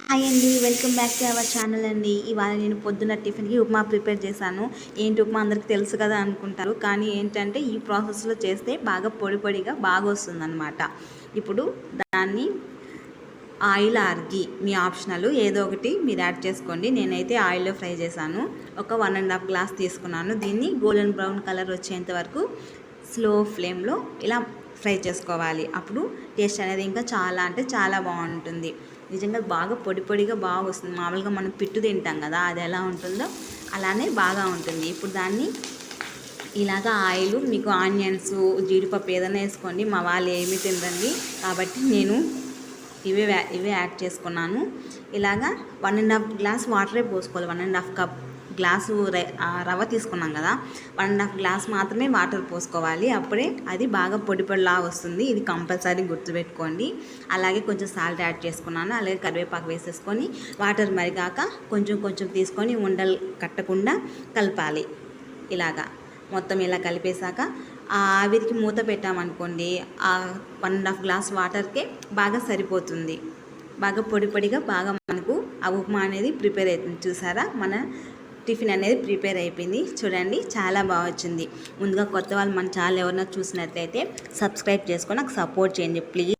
Hi అండి welcome back to our channel అండి. ఇవాళ నేను పొద్దున్న టిఫిన్కి ఉప్మా ప్రిపేర్ చేశాను. ఏంటి ఉప్మా అందరికి తెలుసు కదా అనుకుంటారు. కానీ ఏంటంటే ఈ ప్రాసెస్లో చేస్తే బాగా పొడి పొడిగా బాగా వస్తుందన్నమాట ఇప్పుడు దాన్ని ఆయిల్ ఆర్గి మీ ఆప్షనల్ ఏదో ఒకటి మీరు యాడ్ చేసుకోండి. నేనైతే ఆయిల్లో ఫ్రై చేశాను. ఒక వన్ అండ్ హాఫ్ గ్లాస్ తీసుకున్నాను. దీన్ని గోల్డెన్ బ్రౌన్ కలర్ వచ్చేంత వరకు స్లో ఫ్లేమ్లో ఇలా ఫ్రై చేసుకోవాలి. అప్పుడు టేస్ట్ అనేది ఇంకా చాలా అంటే చాలా బాగుంటుంది. నిజంగా బాగా పొడి పొడిగా బాగా వస్తుంది. మామూలుగా మనం పిట్టు తింటాం కదా అది ఎలా ఉంటుందో అలానే బాగా ఉంటుంది. ఇప్పుడు దాన్ని ఇలాగా ఆయిల్ మీకు ఆనియన్స్ జీడిపప్పు ఏదైనా వేసుకోండి. మా వాళ్ళు ఏమీ తినరండి. కాబట్టి నేను ఇవే ఇవే యాడ్ చేసుకున్నాను. ఇలాగా వన్ అండ్ హాఫ్ గ్లాస్ వాటరే పోసుకోవాలి. One and half cup glass ఆ రవ్వ తీసుకున్నాం కదా వన్ అండ్ హాఫ్ గ్లాస్ మాత్రమే వాటర్ పోసుకోవాలి. అప్పుడే అది బాగా పొడి పొడిలా వస్తుంది. ఇది కంపల్సరీ గుర్తుపెట్టుకోండి. అలాగే కొంచెం సాల్ట్ యాడ్ చేసుకున్నాను. అలాగే కరివేపాకు వేసేసుకొని వాటర్ మరిగాక కొంచెం కొంచెం తీసుకొని ఉండలు కట్టకుండా కలపాలి. ఇలాగా మొత్తం ఇలా కలిపేశాక ఆ ఆవిరికి మూత పెట్టామనుకోండి ఆ వన్ అండ్ హాఫ్ గ్లాస్ వాటర్కే బాగా సరిపోతుంది. బాగా పొడి పొడిగా బాగా మనకు ఆ ఉప్మా అనేది ప్రిపేర్ అవుతుంది. చూసారా? మన టిఫిన్ అనేది ప్రిపేర్ అయిపోయింది. చూడండి చాలా బాగా వచ్చింది. ముందుగా కొత్త వాళ్ళు మన ఛానల్ ఎవరైనా చూసినట్లయితే సబ్స్క్రైబ్ చేసుకొని నాకు సపోర్ట్ చేయండి ప్లీజ్.